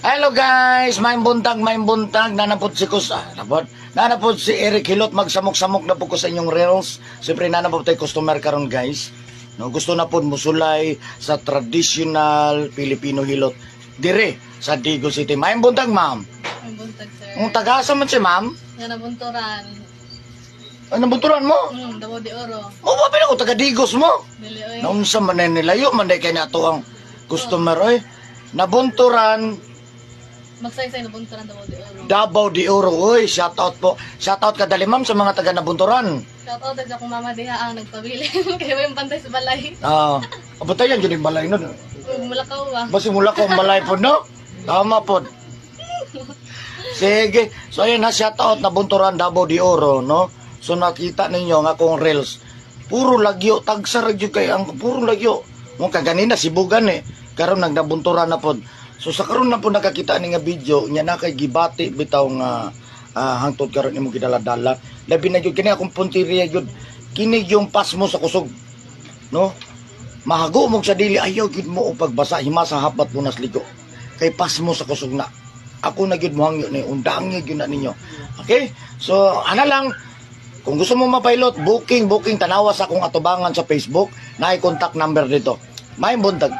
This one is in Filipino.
Hello guys, may buntag, may buntag, nanapot si Kus, ah, napot, nanapot si Eric Hilot, magsamok-samok na po ko sa inyong reels. Siyempre, nanapot tayo customer karon guys. No, gusto na po musulay sa traditional Filipino hilot. Dire, sa Digo City. May buntag, ma'am. Ang buntag, sir. Kung tagasa man si ma'am, Nga nabunturan. ano bunturan mo? Hmm, dawo di oro. Mo ba ko taga Digos mo? Dili oy. Naunsa man nilayo, man kay na to ang customer, oy. Nabunturan, Magsaysay nabunturan dawo di oro. Davao de Oro, oy, shout out po. Shout out kadali ma'am sa mga taga Nabunturan. Shout out sa akong mama diha ang nagpabili. Kaya may pantay sa balay. Ah, abatayan yun yung balay nun. Mulakaw ba? Basi mula ko ang balay po, no? Tama po. Sige. So ayun na, shout out Nabunturan, Davao de Oro, no? So nakita ninyo nga akong reels. Puro lagyo, tagsarag yun kay ang puro lagyo. Mo kaganina sibugan eh. Karon nagnabunturan na pod. So sa karon na po nakakita ni nga video, nya na kay gibati bitaw nga ah, hangtod karon imo gidala-dala. Labi na jud kini akong punteriya jud. Kini yung pas mo sa kusog. No? Mahago mo sa dili ayaw gid mo og pagbasa hima sa habat mo nas ligo. Kay pas mo sa kusog na. Ako na gid mo hangyo ni undang gyud na ninyo. Okay? So ana lang kung gusto mo mapilot, booking, booking, tanawa sa akong atubangan sa Facebook, na contact number dito. May buntag.